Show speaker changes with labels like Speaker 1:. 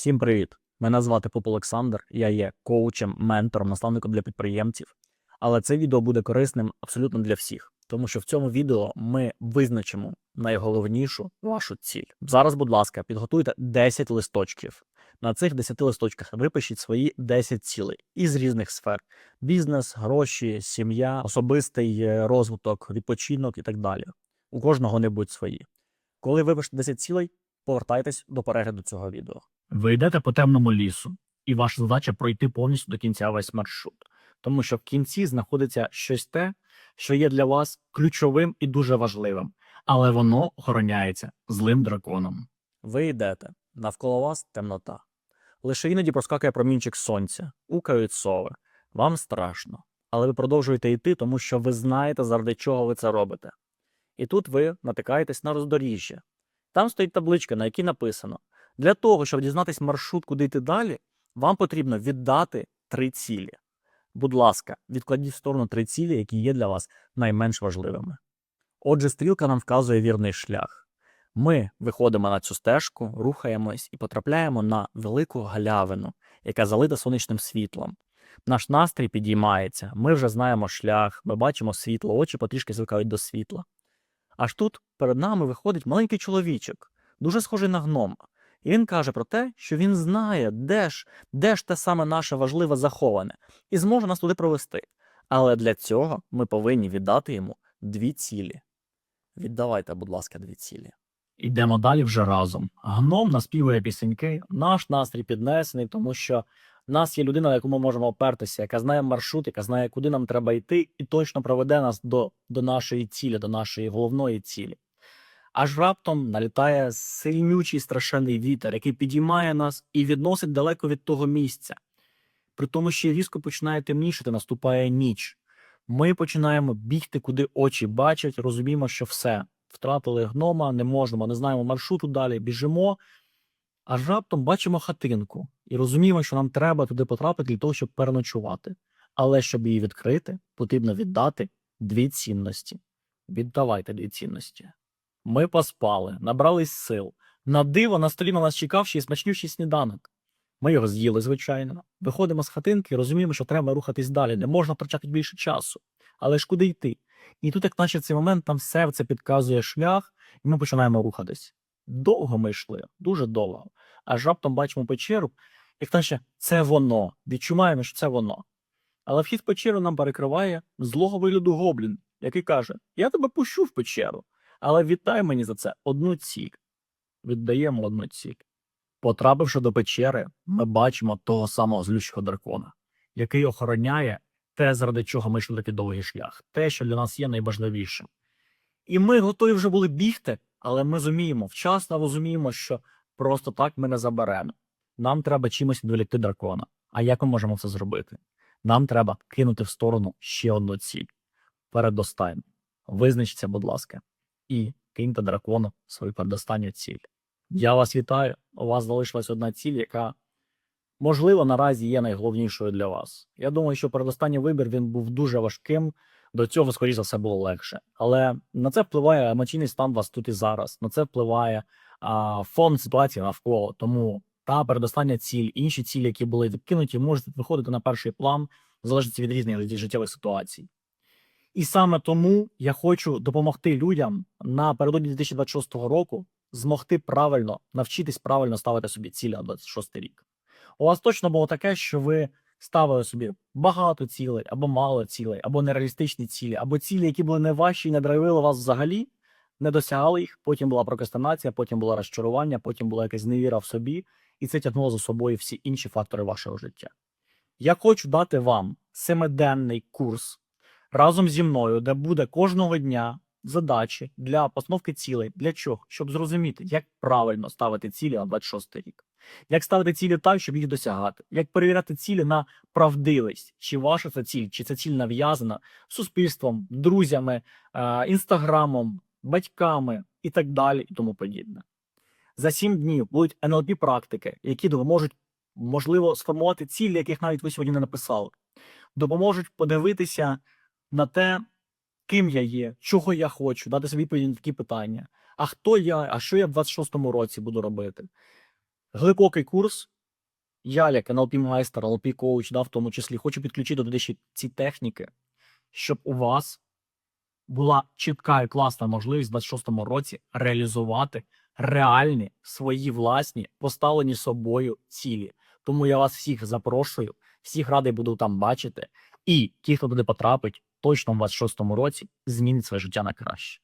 Speaker 1: Всім привіт! Мене звати Поп Олександр. Я є коучем, ментором, наставником для підприємців. Але це відео буде корисним абсолютно для всіх, тому що в цьому відео ми визначимо найголовнішу вашу ціль. Зараз, будь ласка, підготуйте 10 листочків. На цих 10 листочках випишіть свої 10 цілей із різних сфер: бізнес, гроші, сім'я, особистий е, розвиток, відпочинок і так далі. У кожного не будуть свої. Коли випишете 10 цілей, повертайтесь до перегляду цього відео. Ви йдете по темному лісу, і ваша задача пройти повністю до кінця весь маршрут, тому що в кінці знаходиться щось те, що є для вас ключовим і дуже важливим, але воно охороняється злим драконом. Ви йдете, навколо вас темнота. Лише іноді проскакує промінчик сонця, укають сови. Вам страшно, але ви продовжуєте йти, тому що ви знаєте, заради чого ви це робите. І тут ви натикаєтесь на роздоріжжя. Там стоїть табличка, на якій написано: для того, щоб дізнатись маршрут, куди йти далі, вам потрібно віддати три цілі. Будь ласка, відкладіть в сторону три цілі, які є для вас найменш важливими. Отже, стрілка нам вказує вірний шлях. Ми виходимо на цю стежку, рухаємось і потрапляємо на велику галявину, яка залита сонячним світлом. Наш настрій підіймається, ми вже знаємо шлях, ми бачимо світло, очі потрішки звикають до світла. Аж тут перед нами виходить маленький чоловічок, дуже схожий на гнома. І він каже про те, що він знає, де ж, де ж те саме наше важливе заховане, і зможе нас туди провести. Але для цього ми повинні віддати йому дві цілі. Віддавайте, будь ласка, дві цілі. Ідемо далі вже разом. Гном наспівує пісеньки, наш настрій піднесений, тому що нас є людина, на яку ми можемо опертися, яка знає маршрут, яка знає, куди нам треба йти, і точно проведе нас до, до нашої цілі, до нашої головної цілі. Аж раптом налітає сильнючий страшенний вітер, який підіймає нас і відносить далеко від того місця. При тому, що різко починає темнішити, наступає ніч. Ми починаємо бігти, куди очі бачать, розуміємо, що все, втратили гнома, не можемо, не знаємо маршруту далі, біжимо. Аж раптом бачимо хатинку і розуміємо, що нам треба туди потрапити для того, щоб переночувати. Але щоб її відкрити, потрібно віддати дві цінності. Віддавайте дві цінності. Ми поспали, набрались сил. На диво на столі на нас чекав ще й смачнющий сніданок. Ми його з'їли, звичайно. Виходимо з хатинки і розуміємо, що треба рухатись далі, не можна втрачати більше часу. Але ж куди йти? І тут, як наче в цей момент, там серце підказує шлях, і ми починаємо рухатись. Довго ми йшли, дуже довго. Аж раптом бачимо печеру, як наче це воно. Відчуваємо, що це воно. Але вхід в печеру нам перекриває злого вигляду гоблін, який каже: Я тебе пущу в печеру. Але віддай мені за це одну ціль. Віддаємо одну ціль. Потрапивши до печери, ми бачимо того самого злющого дракона, який охороняє те, заради чого ми йшли такий довгий шлях, те, що для нас є найважливішим. І ми готові вже були бігти, але ми розуміємо, вчасно розуміємо, що просто так ми не заберемо. Нам треба чимось відволікти дракона. А як ми можемо це зробити? Нам треба кинути в сторону ще одну ціль. Передостайно. Визначіться, будь ласка і киньте дракону свою передостанню ціль. Я вас вітаю. У вас залишилась одна ціль, яка, можливо, наразі є найголовнішою для вас. Я думаю, що передостанній вибір він був дуже важким. До цього, скоріш за все, було легше. Але на це впливає емоційний стан вас тут і зараз. На це впливає а, фон ситуації навколо. Тому та передостання ціль, інші цілі, які були відкинуті, можуть виходити на перший план, залежить від різних життєвих ситуацій. І саме тому я хочу допомогти людям напередодні 2026 року змогти правильно навчитись правильно ставити собі цілі на 26 рік. У вас точно було таке, що ви ставили собі багато цілей, або мало цілей, або нереалістичні цілі, або цілі, які були не ваші і не драйвили вас взагалі, не досягали їх. Потім була прокрастинація, потім було розчарування, потім була якась невіра в собі, і це тягнуло за собою всі інші фактори вашого життя. Я хочу дати вам семиденний курс разом зі мною, де буде кожного дня задачі для постановки цілей. Для чого? Щоб зрозуміти, як правильно ставити цілі на 26 рік, як ставити цілі так, щоб їх досягати, як перевіряти цілі на правдивість, чи ваша це ціль, чи ця ціль нав'язана суспільством, друзями, е, інстаграмом, батьками і так далі, і тому подібне. За сім днів будуть НЛП практики, які допоможуть, можливо, сформувати цілі, яких навіть ви сьогодні не написали, допоможуть подивитися на те, ким я є, чого я хочу, дати собі відповіді на такі питання. А хто я, а що я в 26-му році буду робити? глибокий курс. Я, як NLP майстер, NLP коуч, да, в тому числі, хочу підключити туди ще ці техніки, щоб у вас була чітка і класна можливість в 26-му році реалізувати реальні свої власні поставлені собою цілі. Тому я вас всіх запрошую, всіх радий буду там бачити. І ті, хто туди потрапить, точно в 26-му році змінить своє життя на краще.